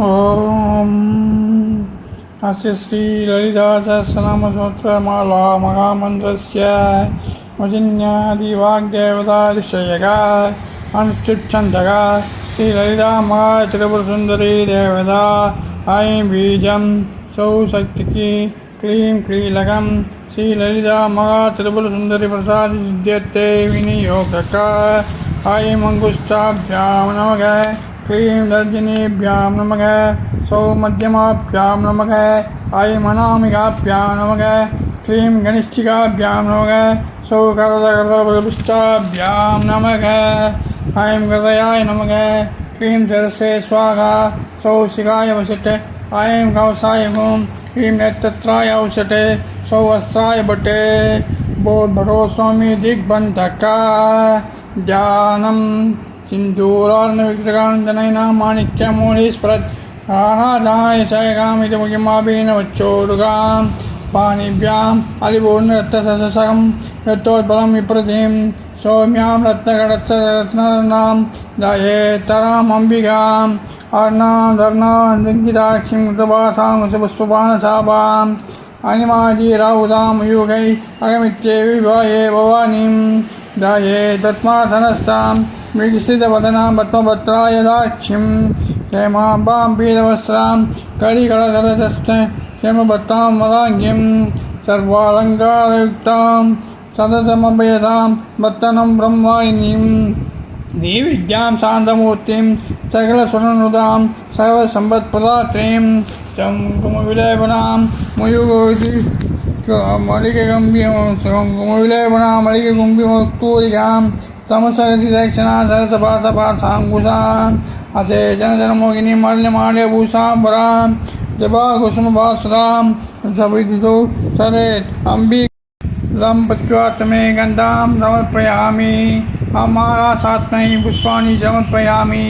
ॐ अस्य श्रीललितासहस्रनामसहस्रमाला महामन्त्रस्य वजिन्यादिवाग्देवतादिशयगा अनुच्छन्दगा श्रीललितामहा त्रिपुरसुन्दरी देवता ऐं बीजं सौ शक्तिकी क्लीं क्लीलकं श्रीललितामहा त्रिपुरसुन्दरी प्रसादिद्यते विनियोगक ऐं अङ्गुष्ठाभ्यां नमः श्रीं रजनीभ्यां नमः। सौमध्यमाभ्यां नमः। आयमनामिकाभ्यां नमः। श्रीं गणिष्ठिकाभ्यां नमः। सौकरदकरदपुष्टाभ्यां नमः। ऐं हृदयाय नमः। क्रीं जरसे स्वाहा। सौशिखाय वसट् ऐं कवसाय हुं क्रीं नेत्रत्राय औषट। सौवस्त्राय भटे बोधरो स्वामी दिग्बंधका ध्यानम्। सिन्दूरार्णविग्रहानन्दनयना माणिक्यमूलीस्फुरत् आनादाय शयगामिति मुखिमाभीनवच्चोरुगां पाणिभ्याम् अलिपूर्णरत्नसहसकं रत्तोद्बलं विप्रतिं सौम्यां रत्नगडत्तरत्नां दयेतराम् अम्बिकाम् अर्णां धर्णां दिङ्गिताक्षिं कृतभासां पुष्पपानशापाम् अनिमाजीराहुदां युगै अगमित्येव विवाहे भवानीं दये तत्मासनस्तां विकसितवदनां पद्मभद्राय दाक्ष्यं हेमाम्बां पीतवस्त्रां करिकलधरदश्च हेमभत्तां वदाङ्ग्यं सर्वालङ्कारयुक्तां सततमभयतां भक्तनं ब्रह्मायिनीं देविद्यां शान्तमूर्तिं सकलसुरनुदां सर्वसम्पत्प्रदात्रीं तं कुमविलेपनां मयुगोति मलिकगम्भीरमुविलेपनां तमसरसिदक्षिणा सरसभा सभा साङ्कुशा अथे जनजनमोहिनी मल्यमाल्यभूषाम्बरा जपा कुसुमभासुरां सविदुतु सरेत् अम्बि। लम्पत्वात्मे गन्धां समर्पयामी। अमारासात्मै पुष्पाणि समर्पयामि।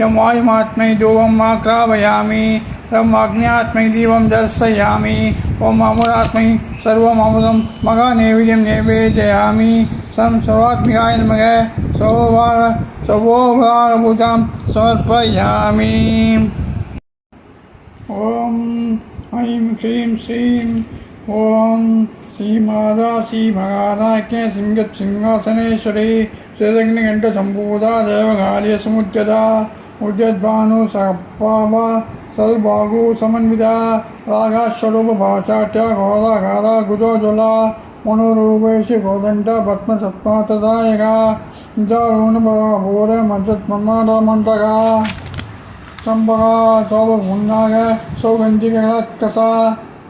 यं वायुमात्मै दोवं वा क्रावयामि एवं दर्शयामी। ओम दर्शयामि ओम अमुरात्मै सर्वममुदं नैवेदयामी। सर्व सं सर्वात्मिकाय नमः। सौभार सौभोभारभूतां समर्पयामि। ॐ ऐं श्रीं श्रीं। ॐ श्रीमादा श्रीमगाराज्ञ सिंह सिंहासनेश्वरी श्रीरग्निघण्टसम्भूता देवकार्यसमुद्यता उद्यद्भानु सपाव सद्भागु समन्विता रागास्वरूपभाषाट्या घोराघारा गुजोज्वला मनोरूपेषु गोदण्ड पद्मसत्मातदायका दारुणभूर मज्जत्मन्माडमण्डका चम्पका சோபகுன்னாக சௌகந்திகலத்கசா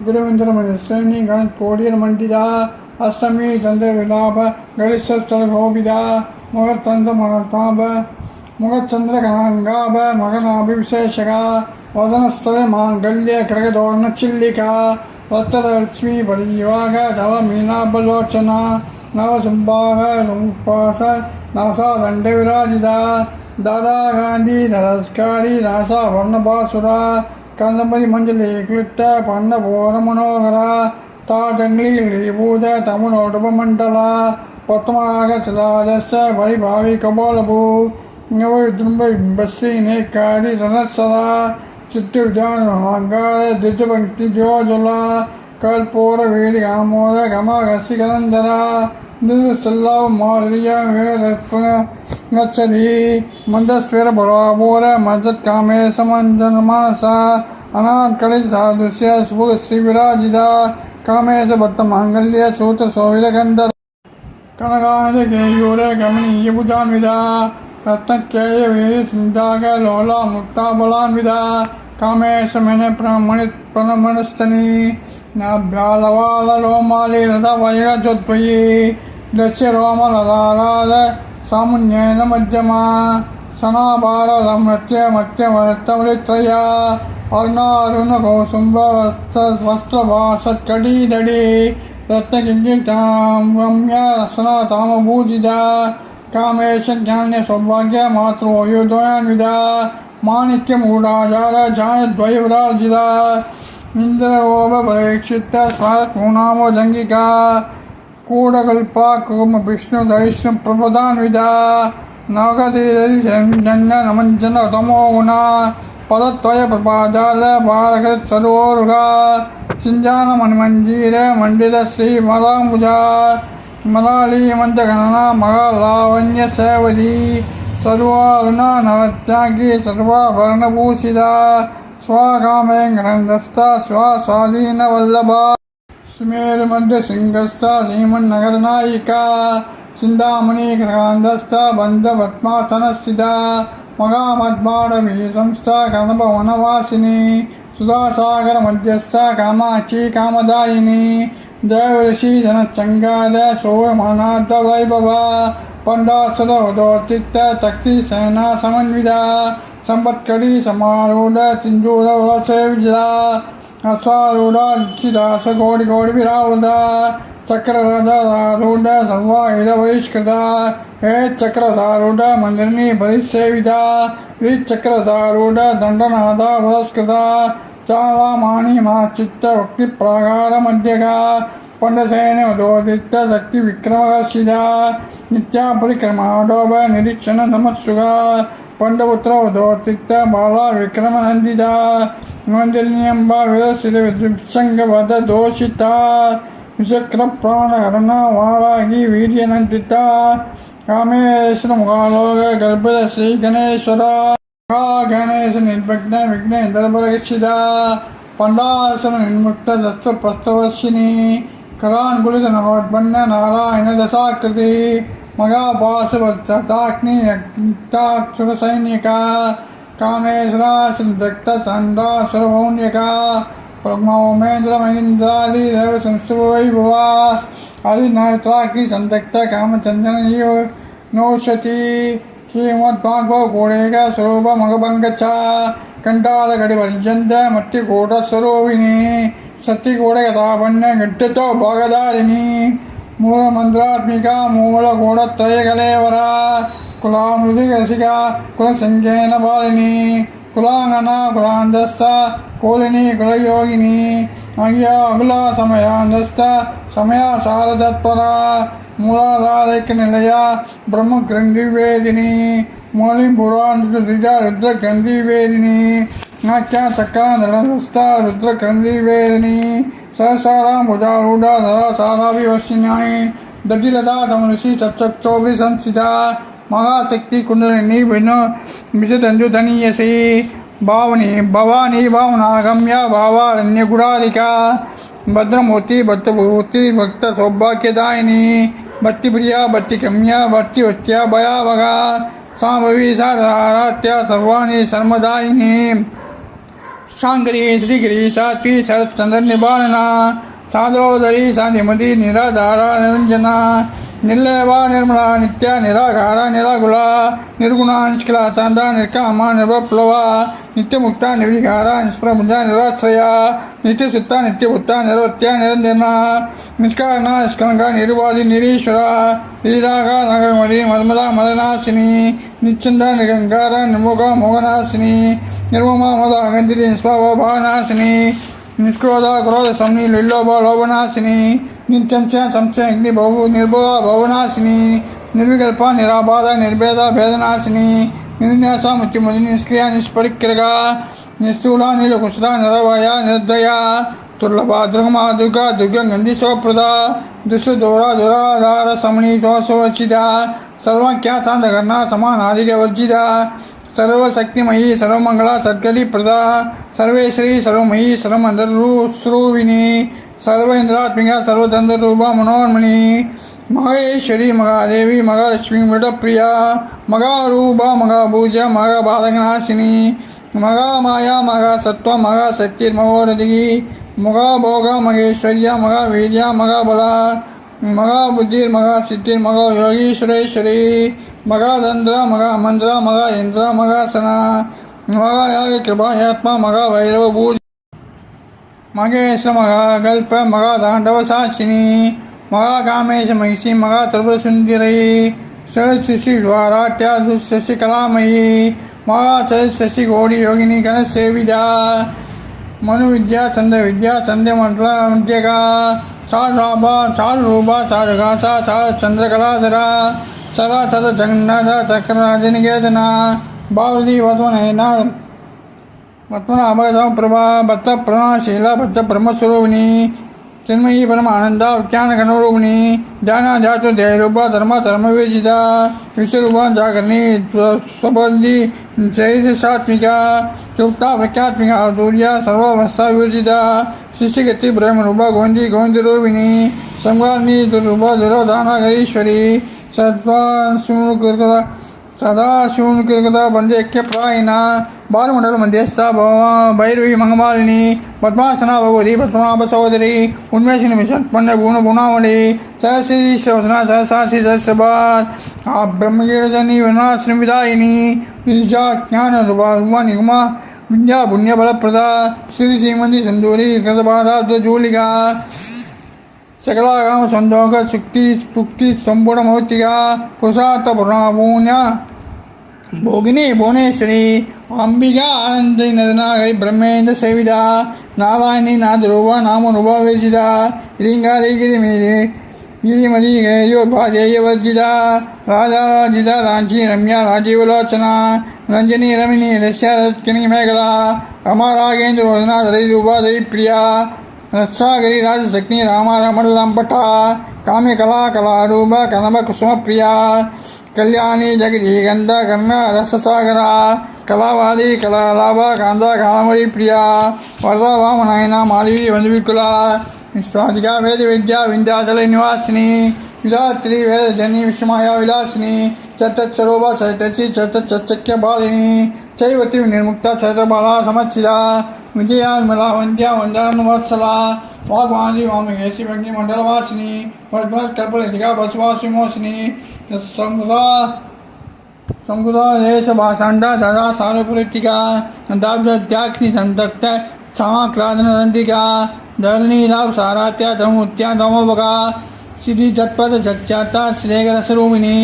திருவிந்திரமணி கோடியர் மண்டிதா அஷ்டமி சந்திர விலாப கலிசஸ்தல கோபிதா முகத்தந்த மகசாப முகச்சந்திர கனாங்காப மகனாபி விசேஷகா வதனஸ்தல மாங்கல்ய கிரகதோர்ண சில்லிகா வத்தலட்சுமி பரிவாக தல மீனாபலோச்சனா நவசும்பாக சும்பாச நாசாதண்ட விராஜிதா दादा गांधी नरस्कारी नासा वर्णभासुरा இங்கே போய் திரும்ப பஸ்ஸினை காரி ரணசதா சித்துவிட்டான் அங்கார திஜபக்தி ஜோஜலா கற்பூர வீடு காமோத கமகசி கலந்தரா செல்லாவ மாதிரியா கற்பனச்சதி மந்தஸ்வர பராபோர மஜத் காமே சமஞ்சன மனசா அனாக்கலை சாதுஷ்ய சுபுக ஸ்ரீ விராஜிதா காமேச பத்த மாங்கல்ய சூத்திர சோவித கந்தர. கனகாந்த கேயூர கமனீய புதான்விதா ரத்னக்கேயவி சிந்தாக லோலா முக்தாபலான்விதா காமேசமென பிரமணி பிரமணஸ்தனி நபிராலவால ரோமாலி ரத வைரஜொத்வயி தஸ்ய ரோமலதாராத சாமுன்யேன மஜ்ஜமா சனாபாரதம் நத்திய மத்திய மருத்தமலித்ரயா அருணாருண கோசும்ப வஸ்த வஸ்திரபாசக்கடீதடி ரத்னகிங்கிதாம் ரம்யா ரசனா தாமபூஜிதா காமேஷானிய சௌபாகிய மாத்ரோ யுதயான்விதா மாணிக்கம் ஊடாச்சார ஜானத்வயவிராஜிதா இந்திரகோப பரீட்சித்த ஸ்வரூணாமோ ஜங்கிகா கூடகல்பா கோம விஷ்ணு தைஷ்ணு பிரபதான்விதா நவகதீரஞ்சன்ன நமஞ்சன தமோ குணா பதத்வய பிரபாச்சார பாரகத் சரோருகா சிஞ்சான மண்மஞ்சீர மண்டில ஸ்ரீ மதாமுஜா ಮಲಾಳೀಮಂಜಗಣನ ಮಗ ಲಾವಣ್ಯ ಸೇವದಿ ಸರ್ವಾರುಣ ನವತ್ಯಾಗಿ ಸರ್ವಾಭರಣಭೂಷಿದ ಸ್ವಗಾಮೇಂಗನಂದಸ್ಥ ಸ್ವಶಾಲೀನ ವಲ್ಲಭ ಸುಮೇರು ಮಧ್ಯ ಸಿಂಗಸ್ಥ ಸೀಮನ್ನಗರ ನಾಯಿಕ ಚಿಂತಾಮಣಿ ಗ್ರಹಾಂಧಸ್ಥ ಬಂಧ ಪದ್ಮಾಸನಸ್ಥಿತ ಮಗ ಮದ್ಮಾಡವಿ ಸಂಸ್ಥ ಕನಭವನವಾಸಿನಿ ಸುಧಾಸಾಗರ ಮಧ್ಯಸ್ಥ ಕಾಮಾಕ್ಷಿ ಕಾಮದಾಯಿನಿ जनचङ्गाद सोमनाथ वैभव पण्डासुरवदोत्थित तक्तिसेना समन्विता संवत्करी समारूढ सिन्दूरवसेविजिता अश्वारूढ निश्चिदास कोटि कोटि विरावृत चक्ररथारूढ सर्वायुध बहिष्कृता हे चक्रधारूढ मन्दिरिणी परिसेविता श्रीचक्रधारूढ दण्डनाथा पुरस्कृता ಚಾಳಮಾಣಿ ಮಾ ಚಿತ್ತ ವಕ್ತಿ ಪ್ರಾಗಾರ ಮಧ್ಯಗ ಪಂಡಸೇನ ಮಧೋದಿತ್ತ ಶಕ್ತಿ ವಿಕ್ರಮಸಿದ ನಿತ್ಯ ಪರಿಕ್ರಮಾಡೋಬ ನಿರೀಕ್ಷಣ ನಮಸ್ಸುಗ ಪಂಡಪುತ್ರ ವಧೋತಿತ್ತ ಬಾಲ ವಿಕ್ರಮ ನಂದಿದ ನೋಂದನಿಯಂಬ ವಿರಸಿದ ವಿಸಂಗವಾದ ದೋಷಿತ ವಿಚಕ್ರ ಪ್ರಾಣಹರಣ ವಾರಾಗಿ ವೀರ್ಯನಂತಿತ ಕಾಮೇಶ್ವರ ಮುಖಾಲೋಕ ಗರ್ಭದ ಶ್ರೀ ಗಣೇಶ್ವರ ಗಣೇಶನಿರ್ಭಗ್ನ ವಿಘ್ನ ಇಂದ್ರಬರಗಿಸಿದ ಪಂಡಾಸನ ನಿರ್ಮುಕ್ತ ದಸ್ತು ಪ್ರಸ್ತವಶಿನಿ ಕರಾನ್ಗುಳಿದ ನವೋದ್ಬನ್ನ ನಾರಾಯಣ ದಶಾಕೃತಿ ಮಗಾಭಾಸವತ್ತಾಗ್ನಿ ಅಗ್ನಿತಾಕ್ಷುರ ಸೈನಿಕ ಕಾಮೇಶ್ವರ ಸಿದ್ಧಕ್ತ ಚಂದ್ರಾಸುರ ಪೌಣ್ಯಕ ಬ್ರಹ್ಮೋಮೇಂದ್ರ ಮಹೀಂದ್ರಾದಿ ದೇವ ಸಂಸ್ಕೃತ ವೈಭವ ಹರಿನಾಥಾಗ್ನಿ ಸಂದಕ್ತ ಕಾಮಚಂದನ ನೋಷತಿ श्रीमद्भागवगुणेक स्वरूपमगभङ्गच्छा कण्ठालकटिपर्यन्त मत्तिकूटस्वरूपिणी सत्यकूटगतापण्य गिट्टतो भोगधारिणी मूलमन्त्रात्मिका मूलगूढत्रयकलेवरा कुलामृदिरसिका कुलसङ्ख्येन बालिनी कुलाङ्गना कुलान्दस्थ कोलिनी कुलयोगिनी मह्या कुला समयान्दस्थ समया सारतत्परा மூலாதாரைக்கு நிலையா பிரம்ம கிரந்தி வேதினி மூலிபுராந்து திஜா ருத்ர கிரந்தி வேதினி நாச்சா சக்கா நலஸ்தா ருத்ர கிரந்தி வேதினி சசாரா முஜாரூடா நரா சாராபிவசினாய் தட்டிலதா தமரிஷி சப்சக்தோபி சம்சிதா மகாசக்தி குண்டலினி வினோ விசதஞ்சு தனியசி பாவனி பவானி பாவனாகம்யா பாவாரண்யகுடாரிகா भद्रमूर्ति भक्तभूति भक्त सौभाग्यदायिनी भक्ति प्रिया भक्ति कम्या भक्ति वत्या भयावगा सांभवी सारारात्या सर्वाणी शर्मदायिनी शांकरी श्रीगिरी, सात्वी शरत चंद्र निबानना साधोदरी सानिमदी निराधारा निरंजना ನಿರ್ಲಯವ ನಿರ್ಮಲ ನಿತ್ಯ ನಿರಾಕಾರ ನಿರಾಗುಲ ನಿರ್ಗುಣ ನಿಷ್ಕಲ ಚಾಂದ ನಿರ್ಕಾಮ ನಿರ್ವಪ್ಲವ ನಿತ್ಯ ಮುಕ್ತ ನಿರ್ವಿಕಾರ ನಿಷ್ಪ್ರಭುಂಜ ನಿರಾಶ್ರಯ ನಿತ್ಯ ಸುತ್ತ ನಿತ್ಯ ಭುತ್ತ ನಿರವತ್ಯ ನಿರಂಜನ ನಿಷ್ಕಾರಣ ನಿಷ್ಕಲಂಕ ನಿರ್ವಾದಿ ನಿರೀಶ್ವರ ಲೀಲಾಗ ನಗಮರಿ ಮರ್ಮದ ಮದನಾಶಿನಿ ನಿಚ್ಚಂದ ನಿಗಂಗಾರ ನಿರ್ಮುಖ ಮೋಗನಾಶಿನಿ ನಿರ್ಮಮ ಮದ ಅಗಂತಿರಿ ನಿಷ್ಪಾವ ಭಾವನಾಶಿನಿ ನಿಷ್ಕ್ರೋಧ ಕ್ರೋಧ ಸಂನಿ ಲಿಲ್ಲೋಭ ಲೋಭನಾಶಿನಿ నిత్యంచ సంశ అగ్ని బహు నిర్భవ భవనాశిని నిర్వికల్ప నిరాబాధ నిర్భేద భేదనాశిని నిర్న్యాస ముత్యముని నిష్క్రియ నిష్పరిక్రియ నిస్థూల నీలకుశల నిరవయ నిర్దయ దుర్లభ దుర్గమా దుర్గా దుర్గం గంధి శోప్రద దుస్సు దూర దురాధార సమణి దోషవర్జిత సర్వఖ్యా సాంధకర్ణ సమానాధికవర్జిత సర్వశక్తిమయీ సర్వమంగళ సద్గతి ప్రద సర్వేశ్వరీ సర్వమయీ సర్వమందరూ శ్రోవిని ಸರ್ವೇಂದ್ರಾತ್ಮಿಕ ಸರ್ವದಂದ್ರೂಪ ಮನೋನ್ಮಣಿ ಮಹೇಶ್ವರಿ ಮಹಾದೇವಿ ಮಹಾಲಕ್ಷ್ಮಿ ಮೃಡಪ್ರಿಯ ಮಗಾರೂಪ ಮಹಾಭೂಜ ಮಹಾಬಾಧಕನಾಶಿನಿ ಮಹಾಮಾಯ ಮಹಾಸತ್ವ ಮಹಾಶಕ್ತಿ ಮಹೋರದಿಗಿ ಮಹಾಭೋಗ ಮಹೇಶ್ವರ್ಯ ಮಹಾವೀರ್ಯ ಮಹಾಬಲ ಮಹಾಬುದ್ಧಿರ್ ಮಹಾಸಿದ್ಧಿರ್ ಮಗಾ ಯೋಗೀಶ್ವರೇಶ್ವರಿ ಮಗಾದಂದ್ರ ಮಗ ಮಂದ್ರ ಮಗ ಇಂದ್ರ ಮಗಾಸನ ಮಗ ಯಾಗ ಕೃಪಾಯಾತ್ಮ ಮಗ ಭೈರವ ಭೂಜ மகேஷ மகாகல்ப மகாதாண்டவ சாட்சினி மகாகாமேஷ மகிஷி மகா திரிபுரசுந்தரி சசி துவாராட்யா துஷசி கலாமயி. மகா சசி கோடி யோகினி கணசேவிதா. மனு வித்யா சந்த வித்யா சந்திய மண்டல வித்யகா. சார் ராபா சார் ரூபா சார் காசா சார் சந்திரகலாதரா. சரா சத ஜகநாத சக்கரநாதினிகேதனா பாரதி வதுவனைனா मत्मनाभप्रभा भक्तप्रणा शीलाभक्तब्रह्मस्वरूपिणी चिन्मयी परमानंदा ज्ञानघनरूपिणी ध्याना धर्म धर्म धर्मा विश्व रूप जागरणी स्वबंधी शैलशात्मिका सुप्ता प्रख्यात्मिका दूर्या सर्वावस्था विरचिता रूप गोविंदी गोविंद गोविन्दरूपिणी संवादिनी दुर्रूपा दुरोधानागरीश्वरी सत्वा ಸದಾಶಿವನುಕೃತ ಬಂಧೇಕ್ಯಪ್ರಾಯಿನ ಬಾಲಮಂಡಲ ಮಧ್ಯಸ್ಥ ಭವ ಭೈರವಿ ಮಂಗಮಾಲಿನಿ ಪದ್ಮಾಸನ ಭಗವತಿ ಪದ್ಮನಾಭ ಸಹೋದರಿ ಉನ್ಮೇಷಣ ಮಿಷನ್ ಪಂಡ ಗುಣ ಗುಣಾವಳಿ ಸಹಸ್ರಿ ಸಹಸ್ರ ಸಹಸಾಸಿ ಸಹಸ್ರಬಾದ್ ಆ ಬ್ರಹ್ಮಗೀರಜನಿ ವಿನಾಶ್ರಮ ವಿದಾಯಿನಿ ನಿರ್ಜಾ ಜ್ಞಾನ ರೂಪ ನಿಗಮ ವಿದ್ಯಾ ಪುಣ್ಯಬಲಪ್ರದ ಶ್ರೀ ಶ್ರೀಮಂದಿ ಸಂದೂರಿ ಕೃತಪಾದಾಬ್ದ ಜೂಲಿಗಾ ಸಕಲಾಗಾಮ ಸಂದೋಗ ಸುಕ್ತಿ ಸುಕ್ತಿ ಸಂಪೂರ್ಣ ಮೌತಿಗ ಪುರುಷಾರ್ಥ ಪುರಾಣ భోగిని భువనేశ్వరి అంబిగా ఆనంది నదనాగరి బ్రహ్మేంద్ర సేవిద నారాయణి నా ధ్రువ నామ నుభవేసిద లింగారిగిరి మీరి గిరిమది గయోపాధేయవర్జిత రాజారాజిత రాంచి రమ్య రాజీవలోచన రంజని రమిణి రష్యారత్కిని మేఘల రమారాగేంద్ర వదనా దరి రూపాదరి ప్రియా రత్సాగరి రాజశక్ని రామారమణ లంపట కామ్యకళా కళారూప కనవ కుసుమ ప్రియా ಕಲ್ಯಾಣಿ ಜಗತಿ ಗಂಧ ಗನ್ನ ರಸಸಾಗರ ಕಲಾವಾದಿ ಕಲಾಲಾಭ ಕಾಂದ ಕಾಲಮರಿ ಪ್ರಿಯ ವರದ ವಾಮನಾಯನ ಮಾಲವಿ ವಂದವಿಕುಲ ವಿಶ್ವಾಧಿಕ ವೇದ ವಿದ್ಯಾ ವಿಂಧ್ಯಾಚಲ ನಿವಾಸಿನಿ ವಿಲಾತ್ರಿ ವೇದಜನಿ ವಿಶ್ವಮಾಯ ವಿಲಾಸಿನಿ ಚತತ್ಸರೋಪ ಸೈತಚಿ ಚತಚಕ್ಯ ಬಾಲಿನಿ ಚೈವತಿ ನಿರ್ಮುಕ್ತ ಚೈತ್ರ ಬಾಲ ಸಮಚ್ಚಿದ ವಿಜಯ ಮಲ ವಂದ್ಯ ವಂದನ ವತ್ಸಲ वाग्वाणी वामहेशी भग्नि मंडलवासिनी वर्धवत कल्पलतिका बसवासी मोसिनी संगुदा संगुदा देश भाषांडा दादा सारपुलिटिका दाब्जाख्नि संतक्त समाक्लादन दंतिका धरणी लाभ सारात्या धमुत्या धमोबगा सिद्धि तत्पद सत्याता श्रेगर स्वरूपिणी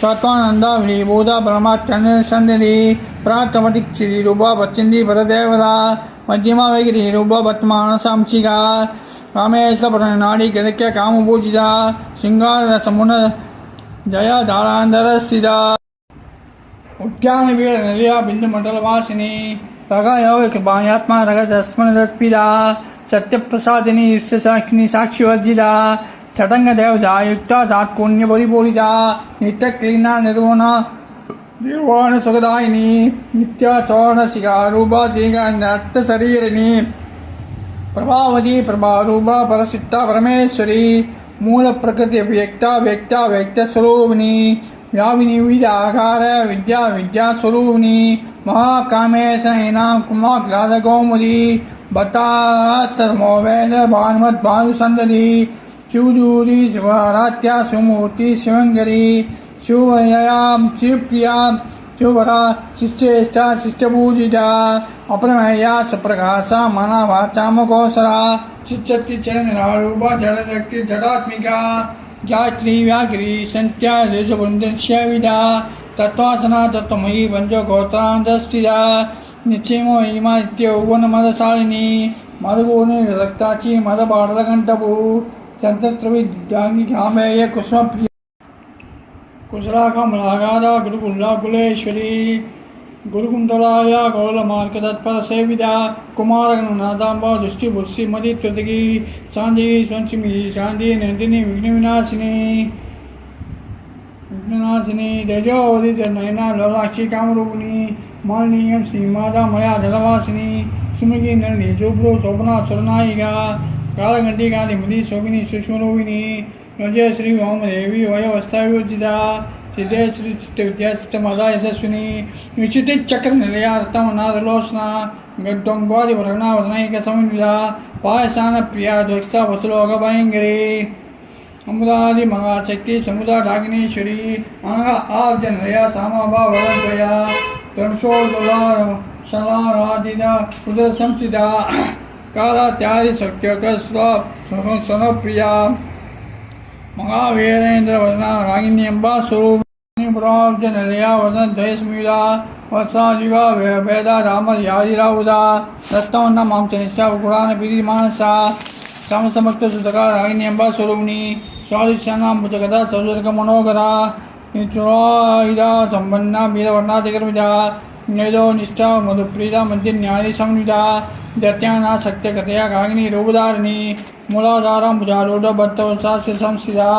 स्वात्मानंदा विभूता परमात्मन संदि प्रातमतिक श्री रूपा बच्चंदी परदेवता மத்தியமாவைகிரி ரூபபத்மானசாம்சிகா ராமேஸ்வர நாடி கிடைக்க காமபூஜிதா சிங்கார சமுன ஜயா தாராந்தரஸ்திதா உத்தியான வீர நிலையா பிந்து மண்டலவாசினி ரக யோக கிருபாயாத்மா ரக தஸ்மன் தர்ப்பிதா சத்யப்பிரசாதினி சாட்சினி சாட்சிவர்ஜிதா சடங்க தேவதா யுக்தா தாத்கூன்ய பரிபூரிதா நித்த கிளீனா நிறுவனா ನಿರ್ವಾಣ ಸದದಾಯಿನಿ ನಿತ್ಯ ಸೋಣಸಿಗ ರೂಪ ಶ್ರೀಗಂಧ ಶರೀರಿಣಿ ಪ್ರಭಾವತಿ ಪ್ರಭಾರೂಪ ಪರಸಿದ್ಧ ಪರಮೇಶ್ವರಿ ಮೂಲ ಪ್ರಕೃತಿ ವ್ಯಕ್ತ ವ್ಯಕ್ತ ವ್ಯಕ್ತ ಸ್ವರೂಪಿಣಿ ವ್ಯಾವಿನಿ ವಿವಿಧ ಆಕಾರ ವಿದ್ಯಾ ವಿದ್ಯಾ ಸ್ವರೂಪಿಣಿ ಮಹಾಕಾಮೇಶ ಇನಾಂ ಕುಮಾರ್ ಗ್ಲಾದ ಗೋಮುದಿ ಬತಾತರ್ಮೋ ವೇದ ಭಾನುಮದ್ ಭಾನುಸಂದದಿ ಚೂದೂರಿ ಶಿವರಾತ್ಯ ಸುಮೂರ್ತಿ ಶಿವಂಗರಿ शिवमयां शिवप्रियाँ शिवभरा शिष्यपूजिता अप्रमेया सप्रकाशा मनाभाचा मुखोसरा शिक्षति चरणरूपा जडशक्ति जडात्मिका गायत्री, व्याघ्री सन्त्या देशवृन्दस्यविदा तत्त्वासना, तत्त्वमयी पञ्चगोत्रां दस्थिता निश्चिमो हिमा चंद्रत्रविद्यांगी घामेय कुसुमप्रिय कुशलाकमलागादा गुरुकुल्ला कुलेश्वरी गुरुकुंडलाय गौलमार्गतत्पर सेविदा कुमारगणनादांबा दृष्टि बुत्सि मदित्वदगी शांति संचिमी शांति नंदिनी विघ्न विनाशिनी विघ्ननाशिनी तेजोवदी नयना ललाक्षी कामरूपिणी मालिनीयम श्रीमाता मया जलवासिनी सुमगी नलिनी शुभ्रो शोभना सुरनायिका कालगंडी कालिमती शोभिनी ప్రజయ శ్రీ వామదేవి వయోవస్థాయోజిత సిద్ధే శ్రీ చిత్త విద్యాచిత్త మదా యశస్విని విచితి చక్ర నిలయార్థం నాదలోచన గడ్డొంగోది వరుణావదనైక సమన్విత పాయసాన ప్రియా దుష్ట వసులోక భయంకరి అమృతాది మహాశక్తి సముదా డాగినేశ్వరి అనగ ఆర్జ నిలయ సామభా వరంతయ సలారాధిత ఉదర సంస్థిత కాలా త్యాది సత్యోక స్వ స్వనప్రియ மகாவீரேந்திர வசனா ராகிணியம்பா சுரூபி புராப்த நிலையா வசன் ஜெயஸ்மிதா வசாஜிவா வேதா ராமர் யாதிராவுதா தத்தவன்ன மாம்ச நிஷா குடான பிரி மானசா சமசமத்த சுதகா ராகிணியம்பா சுரூபிணி சுவாதிஷானாம்புஜகதா சௌஜர்க மனோகரா நிச்சுராயுதா சம்பன்னா வீரவர்ணா திகர்விதா நேதோ நிஷ்டா மதுப்ரீதா மத்திய ஞானி சம்விதா தத்யானா சக்திய கதையா காகினி ரூபதாரிணி மூலாதாரம்புஜா ரூடபத்தவசா சிசம்சிதா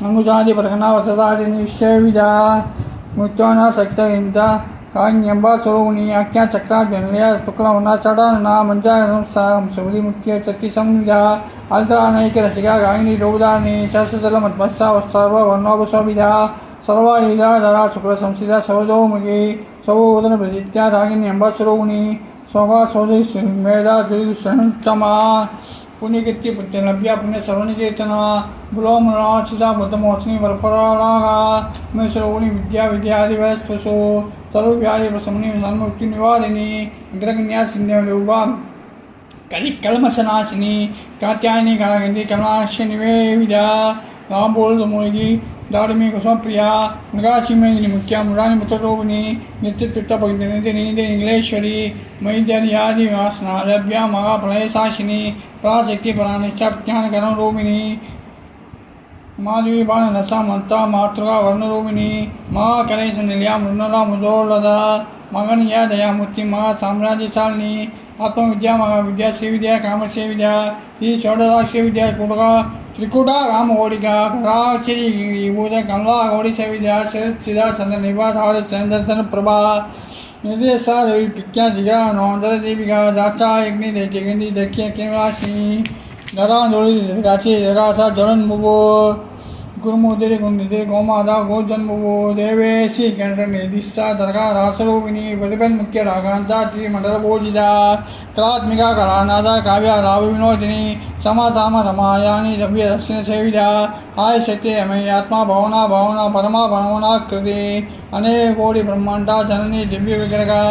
அங்குஜாதி பிரகணா வசதாதி நிஷேவிதா முத்தோனா சக்தகிந்த காஞ்ஞம்பா சுரோகுணி அக்யா சக்கராபியன்லயா சுக்லவுனா சடானா மஞ்சாகம்சாகம் சுமதி முக்கிய சக்தி சம்விதா அல்தானேக ரசிகா காயினி ரௌதானி சசதல மத்மஸ்தா சர்வ வர்ணோபசோபிதா சர்வாயுதா தரா சுக்ல சம்சிதா சௌதோமுகி சௌதன பிரசித்யா ராகினி அம்பா சுரோகுணி சோகா சோதி மேதா துரிதுஷனுத்தமா புனிகித்தி புத்திய லப்யா புண்ணிய சரவணிகேத்தனா புலோமனா சிதா புத்தமோசனி வரப்பராளாகா மேஸ்வரோணி வித்யா வித்யாதிவஸ்வசோ சர்வவியாதி பிரசமனி நன்ம விட்டு நிவாரிணி கிரகன்யா சிந்தியவா கலி கல்மசநாசினி காத்தியாயினி கலகந்தி கமலாட்சி நிவேவிதா ராம்போல் மூலிகி தாடுமிகு சோப்பிரியா மிருகாசிமயினி முக்கியா முராணி முத்தரோபினி நித்தித்திட்ட பகிர்ந்து நிதி நீந்தி நிகிலேஸ்வரி மைத்தியாதி வாசனா லவ்யா மகா பிரளயசாசினி பராசக்தி பராநிஷ்டா விஜானகரம் ரூபிணி மாதவி பானரசா மத்தா மாத்ருகா வர்ணரூபிணி மா கலைசநிலையா முன்னதா முதோள்ளதா மகனியா தயாமூர்த்தி மகா சாம்ராஜ்யசாலினி ஆத்மவித்யா மகா வித்யா ஸ்ரீவித்யா காமசேவித்யா ஈ சோடதா ஸ்ரீவித்யா குடுகா ರಾಮ ಓಡಿಗ ಕರಾಕ್ಷರಿ ಊದ ಕಮಲಾ ಓಡಿಸ ವಿದ್ಯಾ ಶರತ್ ಸಿದಾ ಚಂದ್ರ ನಿವಾಸ ಹಾರ ಚಂದ್ರತನ ಪ್ರಭಾ ನಿರ್ದೇಶ ರವಿ ಪಿಕ್ಯ ದಿಗ ನೋಂದರ ದೀಪಿಗ ದಾತಾ ಯಜ್ಞಿ ಜಗಂದಿ ದಕ್ಯ ಕೇವಾಸಿನಿ ದರಾ ದೋಳಿ ರಾಶಿ ಜಗಾಸ ಜರನ್ ಮುಬು குருமூர்த்திரி குந்திரி கோமாதா கோஜன்முகோ தேவேசி கேன்ற நிதிஷ்டா தர்கா ராசரூபிணி பிரதிபன் முக்கிய ராகாந்தா ஸ்ரீ மண்டல பூஜிதா. கலாத்மிகா கலாநாதா காவ்யா ராவ வினோதினி சமா தாம ரமாயானி ரவ்ய தர்ஷன சேவிதா ஆய் சக்தி அமை ஆத்மா பவனா பவனா பரமா பவனா கிருதி. அநேக கோடி பிரம்மாண்டா ஜனனி திவ்ய விக்கிரகா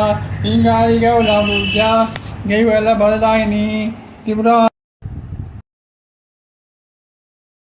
ஈங்காரி கௌலாபூஜா பரதாயினி திபுரா